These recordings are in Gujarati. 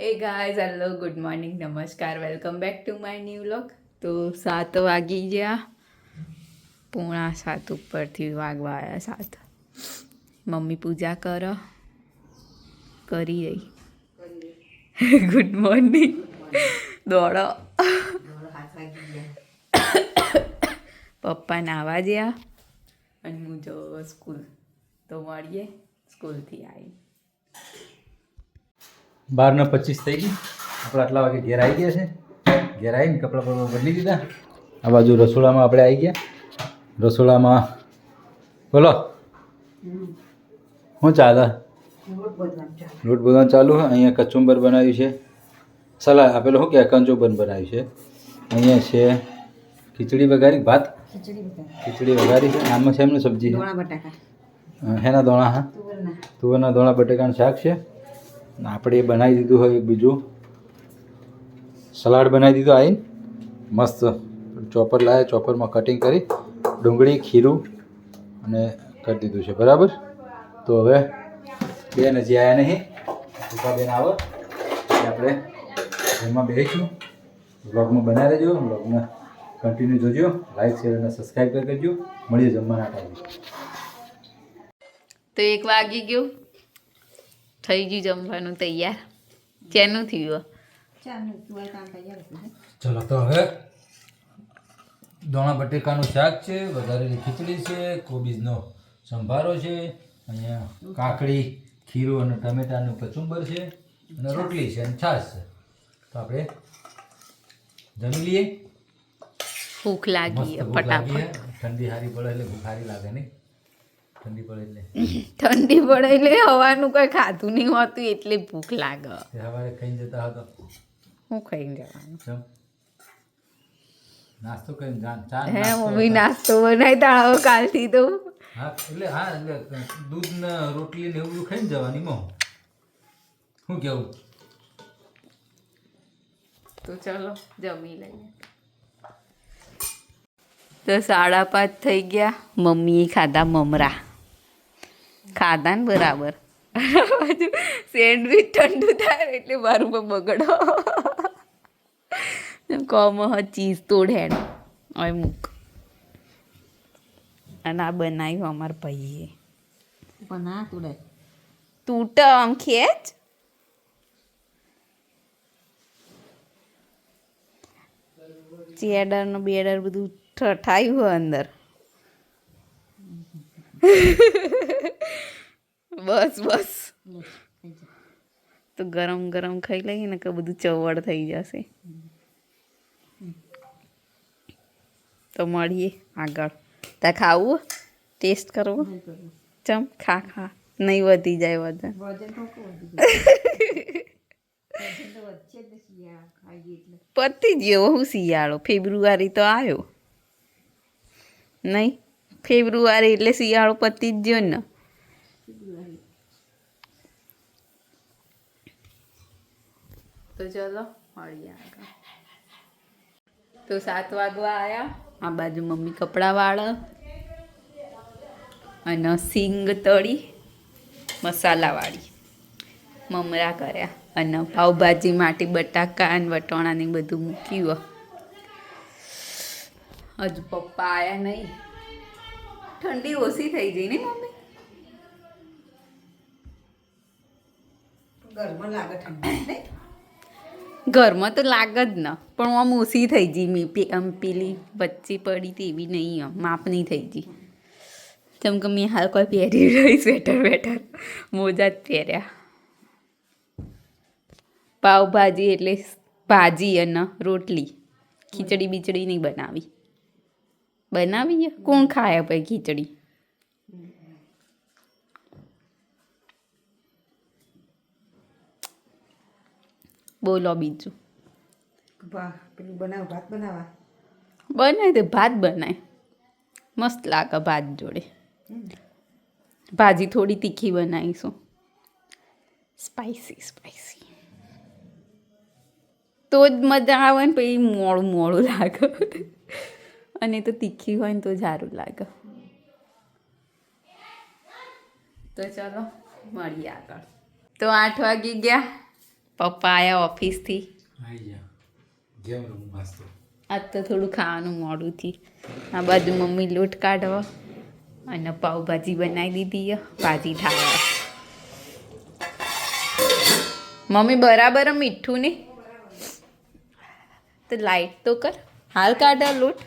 Hey guys hello good morning નમસ્કાર welcome back to my new vlog તો સાત વાગી ગયા. પૂણા સાત ઉપરથી વાગવા આવ્યા સાત. મમ્મી પૂજા કરો. કરી રહી. ગુડ મોર્નિંગ દોડો. પપ્પા નાવા ગયા અને હું જો સ્કૂલ. તો મળીએ. સ્કૂલથી આવી બારના પચીસ થઈ ગઈ. આપણે આટલા વાગે ઘેર આવી ગયા છે. ઘેર આવીને કપડાં બપડા બદલી દીધા. આ બાજુ રસોડામાં આપણે આવી ગયા. રસોડામાં બોલો. શું ચાલે લોટ બધવાનું ચાલુ છે. અહીંયા કચુંબર બનાવ્યું છે. સલાડ આપેલો શું કે કંચુંબર બનાવ્યું છે. અહીંયા છે ખીચડી વઘારી ભાત. ખીચડી વઘારી. છે. આમાં છે એમની સબ્જી છે. હેના દોણા હા. તુવરના. દોણા બટેકાનું શાક છે. આપણે એ બનાવી દીધું હોય બીજું. સલાડ બનાવી દીધું આવીને મસ્ત. ચોપર લાવ્યા ચોપરમાં કટિંગ કરી. ડુંગળી, ખીરું અને કરી દીધું છે, બરાબર? તો હવે બેન હજી આવ્યા નહીં. બેન આવો. આપણે ઘરમાં બેસીશું. બ્લોગમાં બનાવી દેજો બ્લોગમાં કન્ટિન્યુ જોજો. લાઈક શેર અને સબસ્ક્રાઈબ કરી દેજો. મળીએ જમવાના ટાઈમે તો એક વાગી ગયું. થઈ ગયું જમવાનું તૈયાર. ચેનું થયું ચલો તો હવે દોણા બટેકાનું શાક છે વધારેલી ખીચડી છે કોબીજનો સંભારો છે અહીંયા કાકડી ખીરું અને ટમેટાનું કચુંબર છે અને રોટલી છે અને છાશ છે. તો આપણે જમી લઈએ. ભૂખ લાગી ફટાફટ. ઠંડી હારી પડે એટલે ભૂખ હારી લાગે નહીં. ઠંડી પડે એટલે. ઠંડી પડે એટલે હવાનું કોઈ ખાધું નહીં હોતું એટલે ભૂખ લાગે. સવારે ખાઈને જતા હતો હું ખાઈને જવાનું. નાસ્તો કરીને જાન ચા હે મમ્મી નાસ્તો બનાવી તાળો કાલથી તો. હા એટલે હા એટલે દૂધ ને રોટલી ને એવું ખાઈને જવાની મો શું કેવું? તો ચલો જમી લઈએ. તો સાડા પાંચ થઈ ગયા મમ્મીએ ખાધા મમરા. ખાધા ને બરાબર. સેન્ડવીચ ઠંડુ થાય એટલે મારું પણ બગડો. કોમ હ ચીઝ તોડ હવે મૂક. અને આ બનાવ્યું અમારા ભાઈએ. તૂટ. આમ ખેંચ. ચેડરનું બેડર બધું ઠઠાયું હોય અંદર. બસ બસ. તો ગરમ ગરમ ખાઈ લઈએ ને કે બધું ચવડ થઈ જશે. તો મળીએ આગળ. ત્યાં ખાવું? ટેસ્ટ કરવો? ચમ? ખા ખા. નહીં વધી જાય વજન પતી ગયો હું શિયાળો. ફેબ્રુઆરી તો આવ્યો. નહીં? ફેબ્રુઆરી એટલે શિયાળો પતી જ ગયો ને. તો ચલો, મળીએ તો સાત વાગવા આવ્યા આ બાજુ મમ્મી કપડાં વાળે. અને સિંગ તળી મસાલાવાળી મમરા કર્યા. અને પાવભાજી માટે, બટાકા અને વટોણાને બધું મૂક્યું. હજુ પપ્પા આવ્યા નહીં. ઠંડી ઓછી થઈ ગઈ ને મમ્મી? ઘરમાં તો લાગે જ ને પણ આમ ઓછી થઈ ગઈ મી આમ પેલી વચ્ચે પડી હતી એવી નહીં આમ નહીં થઈ ગઈ. જેમ કે મેં હાલ કોઈ પહેરી રહી સ્વેટર વેટર મોજા જ પહેર્યા. પાવભાજી એટલે ભાજી અને રોટલી ખીચડી બીચડી નહીં બનાવી. બનાવી કોણ ખાય પછી ખીચડી? બોલો બીજું. પેલું બનાવ ભાત બનાવવા બનાય તો ભાત બનાય. મસ્ત લાગે ભાત જોડે. ભાજી થોડી તીખી બનાવીશું. સ્પાઈસી સ્પાઈસી તો જ મજા આવે ને પછી મોડું મોડું લાગે. અને તો તીખી હોય ને તો સારું લાગે. તો ચલો મળીએ આગળ. તો આઠ વાગી ગયા. પપ્પા આવ્યા ઓફિસથી. આજ તો. થોડું ખાવાનું મોડું થી આ બાજુ મમ્મી લોટ કાઢવો અને પાઉભાજી બનાવી દીધી ભાજી ઠાવા મમ્મી બરાબર મીઠું ને? તો લાઈટ તો કર. હાલ કાઢ લોટ.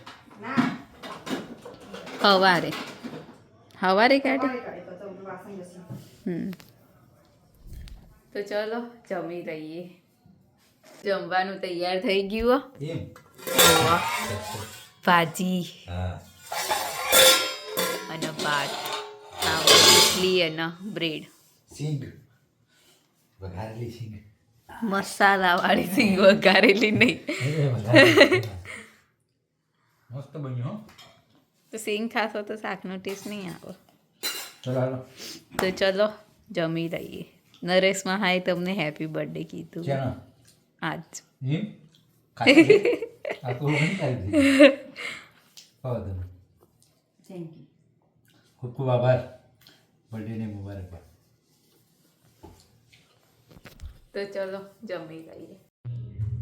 હવારે. હવારે કાઢે? હમ. તો ચલો જમી લઈએ. જમવાનું તૈયાર થઈ ગયું હો. ભાજી. અને ભાત. ઇડલી અને બ્રેડ. મસાલા વાળી સિંગ. વઘારેલી નહીં. મસ્ત બન્યું સિંગ ખાશો તો શાકનો ટેસ્ટ નહીં આવે તો ચલો જમી લઈએ નરેશમાં મહાએ તમને હેપી બર્થડે કીધું આજ ખૂબ ખૂબ આભાર બર્થડેને મુબારક તો ચલો જમી લઈએ